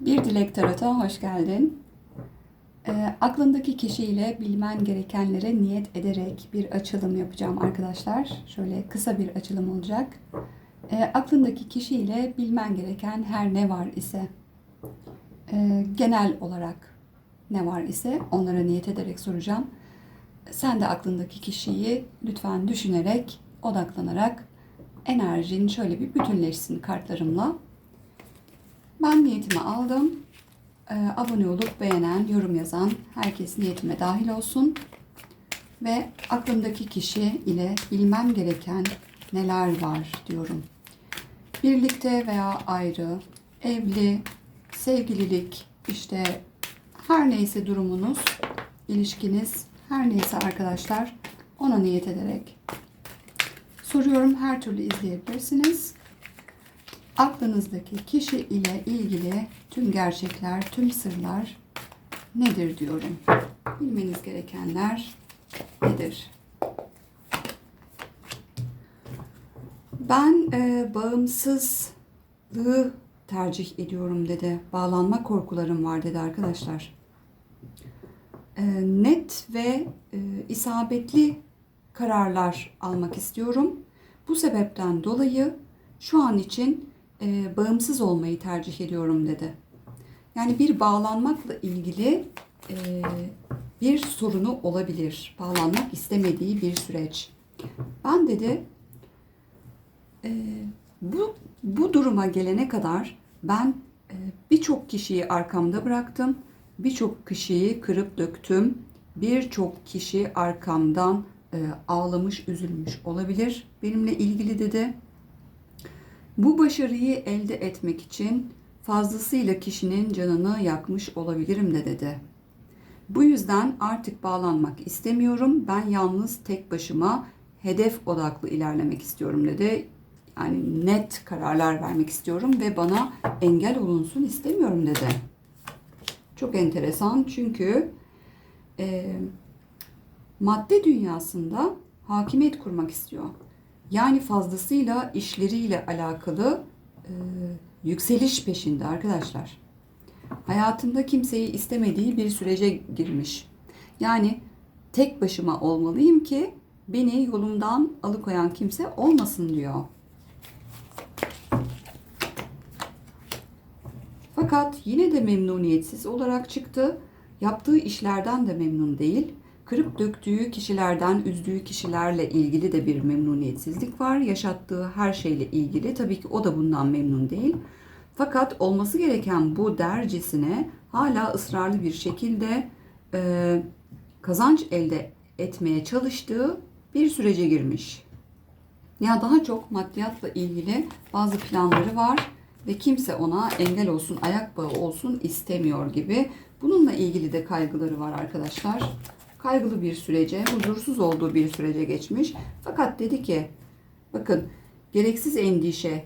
Bir Dilek Tarot'a hoş geldin. Ee, aklındaki kişiyle bilmen gerekenlere niyet ederek bir açılım yapacağım arkadaşlar. Şöyle kısa bir açılım olacak. Ee, aklındaki kişiyle bilmen gereken her ne var ise, e, genel olarak ne var ise onlara niyet ederek soracağım. Sen de aklındaki kişiyi lütfen düşünerek, odaklanarak enerjin şöyle bir bütünleşsin kartlarımla. Ben niyetimi aldım. Ee, abone olup beğenen, yorum yazan herkes niyetime dahil olsun. Ve aklımdaki kişi ile bilmem gereken neler var diyorum. Birlikte veya ayrı, evli, sevgililik, işte her neyse durumunuz, ilişkiniz, her neyse arkadaşlar ona niyet ederek soruyorum. Her türlü izleyebilirsiniz aklınızdaki kişi ile ilgili tüm gerçekler, tüm sırlar nedir diyorum. Bilmeniz gerekenler nedir? Ben e, bağımsızlığı tercih ediyorum dedi. Bağlanma korkularım var dedi arkadaşlar. E, net ve e, isabetli kararlar almak istiyorum. Bu sebepten dolayı şu an için e, bağımsız olmayı tercih ediyorum dedi. Yani bir bağlanmakla ilgili e, bir sorunu olabilir. Bağlanmak istemediği bir süreç. Ben dedi e, bu bu duruma gelene kadar ben e, birçok kişiyi arkamda bıraktım. Birçok kişiyi kırıp döktüm. Birçok kişi arkamdan e, ağlamış, üzülmüş olabilir. Benimle ilgili dedi. Bu başarıyı elde etmek için fazlasıyla kişinin canını yakmış olabilirim de dedi. Bu yüzden artık bağlanmak istemiyorum. Ben yalnız tek başıma hedef odaklı ilerlemek istiyorum dedi. Yani net kararlar vermek istiyorum ve bana engel olunsun istemiyorum dedi. Çok enteresan çünkü e, madde dünyasında hakimiyet kurmak istiyor. Yani fazlasıyla işleriyle alakalı e, yükseliş peşinde arkadaşlar. Hayatında kimseyi istemediği bir sürece girmiş. Yani tek başıma olmalıyım ki beni yolumdan alıkoyan kimse olmasın diyor. Fakat yine de memnuniyetsiz olarak çıktı. Yaptığı işlerden de memnun değil. Kırıp döktüğü kişilerden, üzdüğü kişilerle ilgili de bir memnuniyetsizlik var. Yaşattığı her şeyle ilgili. Tabii ki o da bundan memnun değil. Fakat olması gereken bu dercesine hala ısrarlı bir şekilde e, kazanç elde etmeye çalıştığı bir sürece girmiş. Ya daha çok maddiyatla ilgili bazı planları var ve kimse ona engel olsun, ayak bağı olsun istemiyor gibi. Bununla ilgili de kaygıları var arkadaşlar kaygılı bir sürece, huzursuz olduğu bir sürece geçmiş. Fakat dedi ki, bakın gereksiz endişe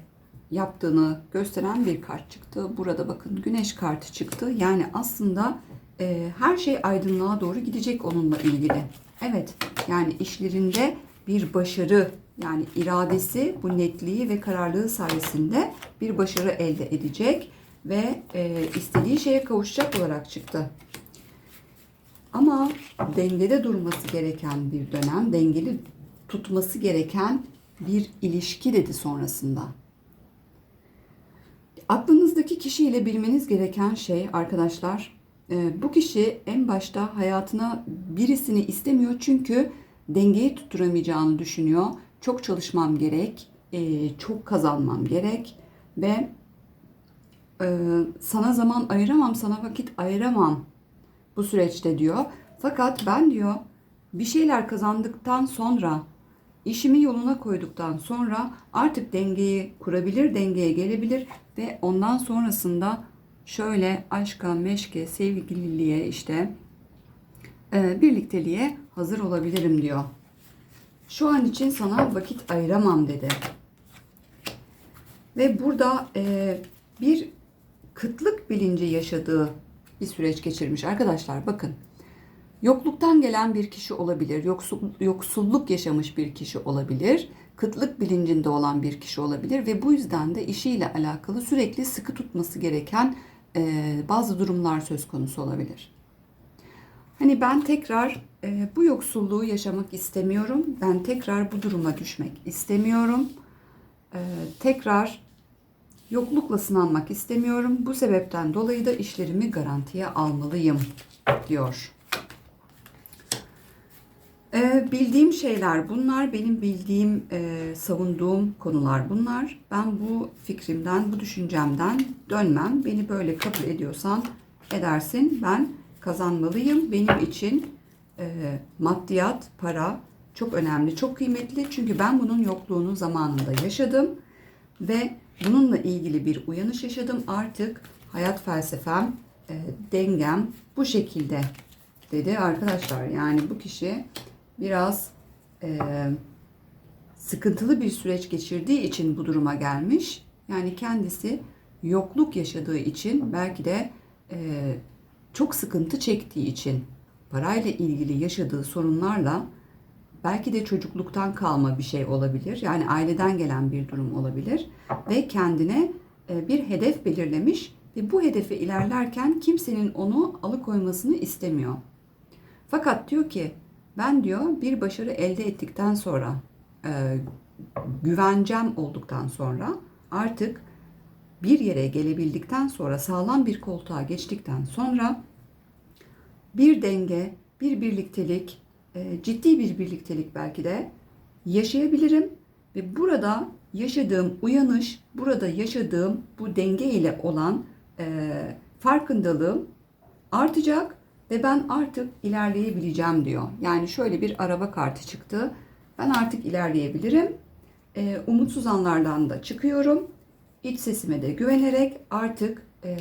yaptığını gösteren bir kart çıktı. Burada bakın güneş kartı çıktı. Yani aslında e, her şey aydınlığa doğru gidecek onunla ilgili. Evet yani işlerinde bir başarı yani iradesi bu netliği ve kararlılığı sayesinde bir başarı elde edecek ve e, istediği şeye kavuşacak olarak çıktı. Ama dengede durması gereken bir dönem, dengeli tutması gereken bir ilişki dedi sonrasında. Aklınızdaki kişiyle bilmeniz gereken şey arkadaşlar, e, bu kişi en başta hayatına birisini istemiyor çünkü dengeyi tutturamayacağını düşünüyor. Çok çalışmam gerek, e, çok kazanmam gerek ve e, sana zaman ayıramam, sana vakit ayıramam bu süreçte diyor. Fakat ben diyor bir şeyler kazandıktan sonra işimi yoluna koyduktan sonra artık dengeyi kurabilir, dengeye gelebilir ve ondan sonrasında şöyle aşka, meşke, sevgililiğe işte e, birlikteliğe hazır olabilirim diyor. Şu an için sana vakit ayıramam dedi. Ve burada e, bir kıtlık bilinci yaşadığı bir süreç geçirmiş. Arkadaşlar bakın yokluktan gelen bir kişi olabilir, yoksul, yoksulluk yaşamış bir kişi olabilir, kıtlık bilincinde olan bir kişi olabilir ve bu yüzden de işiyle alakalı sürekli sıkı tutması gereken e, bazı durumlar söz konusu olabilir. Hani ben tekrar e, bu yoksulluğu yaşamak istemiyorum. Ben tekrar bu duruma düşmek istemiyorum. E, tekrar yoklukla sınanmak istemiyorum. Bu sebepten dolayı da işlerimi garantiye almalıyım diyor. Ee, bildiğim şeyler bunlar, benim bildiğim, e, savunduğum konular bunlar. Ben bu fikrimden, bu düşüncemden dönmem. Beni böyle kabul ediyorsan edersin. Ben kazanmalıyım. Benim için e, maddiyat, para çok önemli, çok kıymetli. Çünkü ben bunun yokluğunu zamanında yaşadım ve bununla ilgili bir uyanış yaşadım. Artık hayat felsefem, e, dengem bu şekilde dedi arkadaşlar. Yani bu kişi biraz e, sıkıntılı bir süreç geçirdiği için bu duruma gelmiş. Yani kendisi yokluk yaşadığı için belki de e, çok sıkıntı çektiği için parayla ilgili yaşadığı sorunlarla belki de çocukluktan kalma bir şey olabilir. Yani aileden gelen bir durum olabilir ve kendine e, bir hedef belirlemiş ve bu hedefe ilerlerken kimsenin onu alıkoymasını istemiyor. Fakat diyor ki ben diyor bir başarı elde ettikten sonra e, güvencem olduktan sonra artık bir yere gelebildikten sonra sağlam bir koltuğa geçtikten sonra bir denge, bir birliktelik, ciddi bir birliktelik belki de yaşayabilirim ve burada yaşadığım uyanış, burada yaşadığım bu denge ile olan e, farkındalığım artacak ve ben artık ilerleyebileceğim diyor. Yani şöyle bir araba kartı çıktı. Ben artık ilerleyebilirim. E, umutsuz anlardan da çıkıyorum. İç sesime de güvenerek artık e,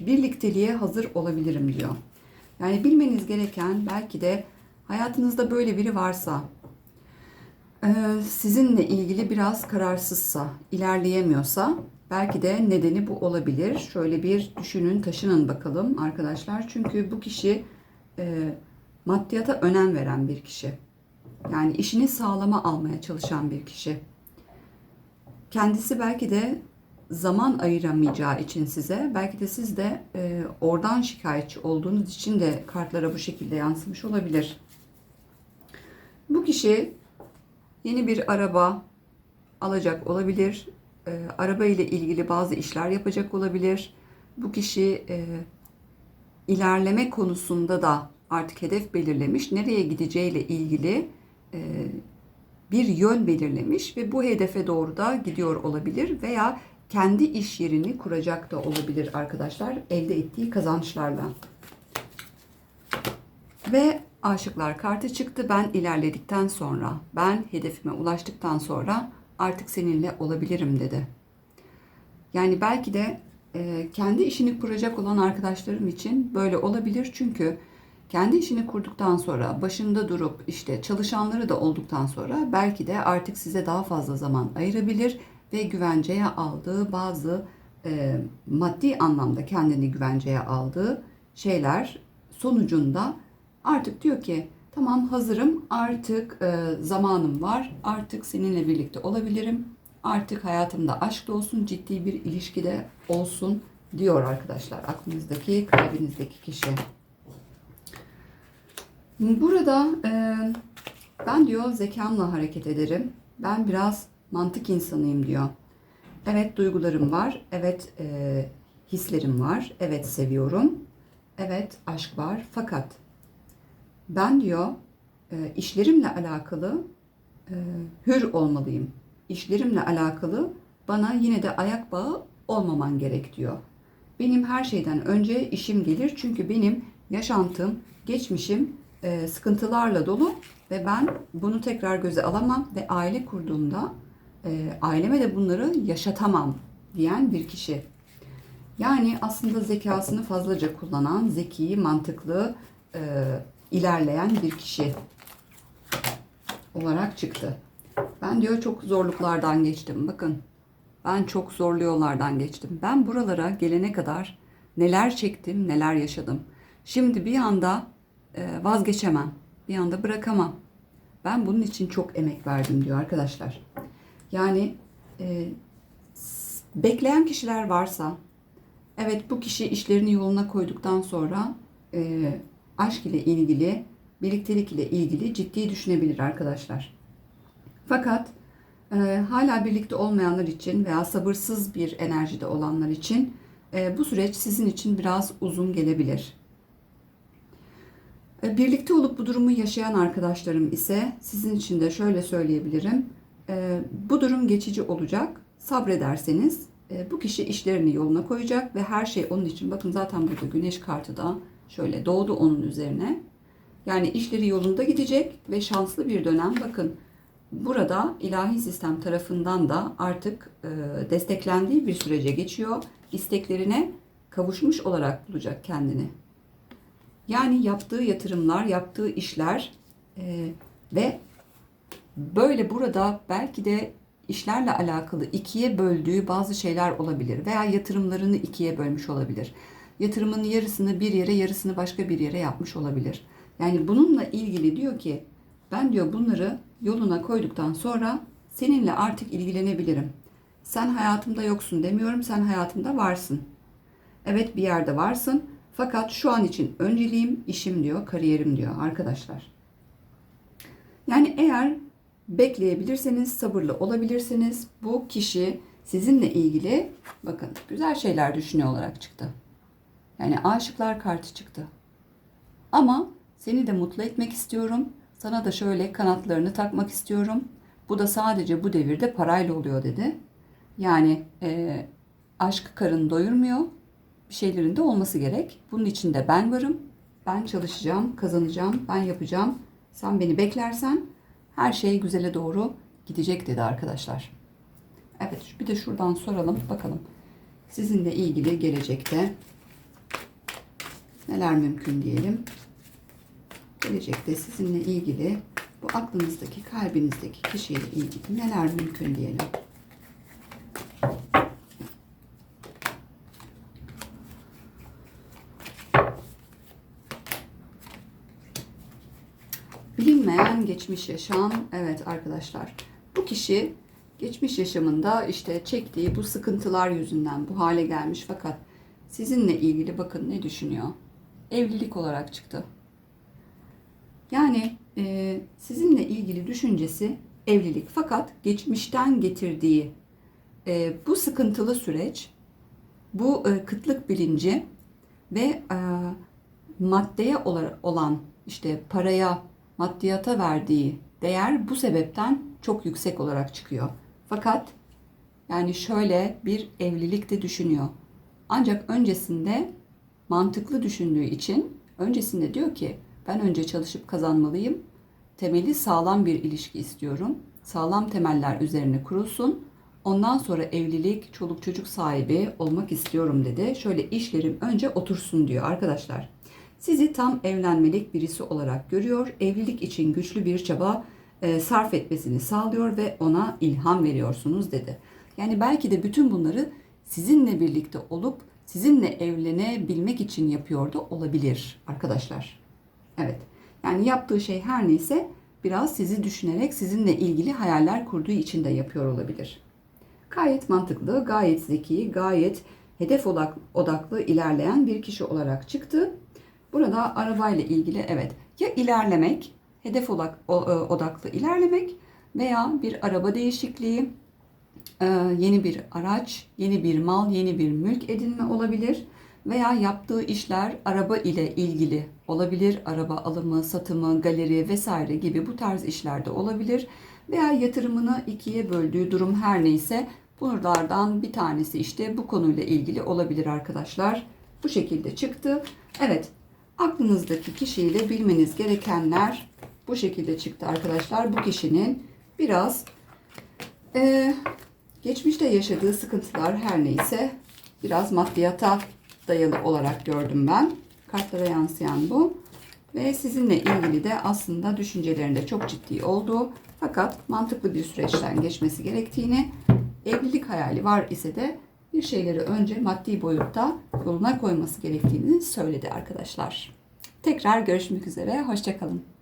birlikteliğe hazır olabilirim diyor. Yani bilmeniz gereken belki de hayatınızda böyle biri varsa, e, sizinle ilgili biraz kararsızsa, ilerleyemiyorsa belki de nedeni bu olabilir. Şöyle bir düşünün, taşının bakalım arkadaşlar. Çünkü bu kişi e, maddiyata önem veren bir kişi. Yani işini sağlama almaya çalışan bir kişi. Kendisi belki de zaman ayıramayacağı için size, belki de siz de e, oradan şikayetçi olduğunuz için de kartlara bu şekilde yansımış olabilir. Bu kişi yeni bir araba alacak olabilir. E, araba ile ilgili bazı işler yapacak olabilir. Bu kişi e, ilerleme konusunda da artık hedef belirlemiş. Nereye gideceğiyle ilgili e, bir yön belirlemiş ve bu hedefe doğru da gidiyor olabilir veya kendi iş yerini kuracak da olabilir arkadaşlar elde ettiği kazançlarla. Ve aşıklar kartı çıktı. Ben ilerledikten sonra, ben hedefime ulaştıktan sonra artık seninle olabilirim dedi. Yani belki de e, kendi işini kuracak olan arkadaşlarım için böyle olabilir. Çünkü kendi işini kurduktan sonra başında durup işte çalışanları da olduktan sonra belki de artık size daha fazla zaman ayırabilir ve güvenceye aldığı bazı e, maddi anlamda kendini güvenceye aldığı şeyler sonucunda artık diyor ki tamam hazırım artık e, zamanım var artık seninle birlikte olabilirim artık hayatımda aşk da olsun ciddi bir ilişkide olsun diyor arkadaşlar aklınızdaki kalbinizdeki kişi. Burada e, ben diyor zekamla hareket ederim. Ben biraz mantık insanıyım diyor. Evet duygularım var. Evet e, hislerim var. Evet seviyorum. Evet aşk var. Fakat ben diyor e, işlerimle alakalı e, hür olmalıyım. İşlerimle alakalı bana yine de ayak bağı olmaman gerek diyor. Benim her şeyden önce işim gelir çünkü benim yaşantım, geçmişim e, sıkıntılarla dolu ve ben bunu tekrar göze alamam ve aile kurduğumda e, aileme de bunları yaşatamam diyen bir kişi. Yani aslında zekasını fazlaca kullanan, zeki, mantıklı, e, ilerleyen bir kişi olarak çıktı. Ben diyor çok zorluklardan geçtim. Bakın ben çok zorlu yollardan geçtim. Ben buralara gelene kadar neler çektim, neler yaşadım. Şimdi bir anda e, vazgeçemem. Bir anda bırakamam. Ben bunun için çok emek verdim diyor arkadaşlar. Yani e, bekleyen kişiler varsa Evet bu kişi işlerini yoluna koyduktan sonra e, aşk ile ilgili, birliktelik ile ilgili ciddi düşünebilir arkadaşlar. Fakat e, hala birlikte olmayanlar için veya sabırsız bir enerjide olanlar için e, bu süreç sizin için biraz uzun gelebilir. E, Birlikte olup bu durumu yaşayan arkadaşlarım ise sizin için de şöyle söyleyebilirim. E, Bu durum geçici olacak. Sabrederseniz e, bu kişi işlerini yoluna koyacak ve her şey onun için. Bakın zaten burada güneş kartı da şöyle doğdu onun üzerine. Yani işleri yolunda gidecek ve şanslı bir dönem. Bakın burada ilahi sistem tarafından da artık e, desteklendiği bir sürece geçiyor. İsteklerine kavuşmuş olarak bulacak kendini. Yani yaptığı yatırımlar, yaptığı işler e, ve böyle burada belki de işlerle alakalı ikiye böldüğü bazı şeyler olabilir veya yatırımlarını ikiye bölmüş olabilir. Yatırımın yarısını bir yere, yarısını başka bir yere yapmış olabilir. Yani bununla ilgili diyor ki ben diyor bunları yoluna koyduktan sonra seninle artık ilgilenebilirim. Sen hayatımda yoksun demiyorum, sen hayatımda varsın. Evet bir yerde varsın fakat şu an için önceliğim işim diyor, kariyerim diyor arkadaşlar. Yani eğer bekleyebilirseniz, sabırlı olabilirseniz bu kişi sizinle ilgili bakın güzel şeyler düşünüyor olarak çıktı. Yani aşıklar kartı çıktı. Ama seni de mutlu etmek istiyorum. Sana da şöyle kanatlarını takmak istiyorum. Bu da sadece bu devirde parayla oluyor dedi. Yani e, aşk karın doyurmuyor. Bir şeylerin de olması gerek. Bunun için de ben varım. Ben çalışacağım, kazanacağım, ben yapacağım. Sen beni beklersen her şey güzele doğru gidecek dedi arkadaşlar. Evet bir de şuradan soralım bakalım. Sizinle ilgili gelecekte neler mümkün diyelim. Gelecekte sizinle ilgili bu aklınızdaki, kalbinizdeki kişiyle ilgili neler mümkün diyelim. Bilinmeyen geçmiş yaşam. Evet arkadaşlar. Bu kişi geçmiş yaşamında işte çektiği bu sıkıntılar yüzünden bu hale gelmiş fakat sizinle ilgili bakın ne düşünüyor? Evlilik olarak çıktı. Yani e, sizinle ilgili düşüncesi evlilik fakat geçmişten getirdiği e, bu sıkıntılı süreç, bu e, kıtlık bilinci ve e, maddeye olan işte paraya, maddiyata verdiği değer bu sebepten çok yüksek olarak çıkıyor. Fakat yani şöyle bir evlilik de düşünüyor. Ancak öncesinde mantıklı düşündüğü için öncesinde diyor ki ben önce çalışıp kazanmalıyım. Temeli sağlam bir ilişki istiyorum. Sağlam temeller üzerine kurulsun. Ondan sonra evlilik, çoluk çocuk sahibi olmak istiyorum dedi. Şöyle işlerim önce otursun diyor arkadaşlar. Sizi tam evlenmelik birisi olarak görüyor. Evlilik için güçlü bir çaba e, sarf etmesini sağlıyor ve ona ilham veriyorsunuz dedi. Yani belki de bütün bunları sizinle birlikte olup sizinle evlenebilmek için yapıyordu olabilir arkadaşlar. Evet. Yani yaptığı şey her neyse biraz sizi düşünerek sizinle ilgili hayaller kurduğu için de yapıyor olabilir. Gayet mantıklı, gayet zeki, gayet hedef odaklı ilerleyen bir kişi olarak çıktı. Burada arabayla ilgili evet ya ilerlemek, hedef odaklı ilerlemek veya bir araba değişikliği, yeni bir araç, yeni bir mal, yeni bir mülk edinme olabilir veya yaptığı işler araba ile ilgili olabilir. Araba alımı, satımı, galeri vesaire gibi bu tarz işlerde olabilir. Veya yatırımını ikiye böldüğü durum her neyse bunlardan bir tanesi işte bu konuyla ilgili olabilir arkadaşlar. Bu şekilde çıktı. Evet aklınızdaki kişiyle bilmeniz gerekenler bu şekilde çıktı arkadaşlar. Bu kişinin biraz e, geçmişte yaşadığı sıkıntılar her neyse biraz maddiyata dayalı olarak gördüm ben. Kartlara yansıyan bu. Ve sizinle ilgili de aslında düşüncelerinde çok ciddi olduğu fakat mantıklı bir süreçten geçmesi gerektiğini, evlilik hayali var ise de bir şeyleri önce maddi boyutta yoluna koyması gerektiğini söyledi arkadaşlar. Tekrar görüşmek üzere, hoşçakalın.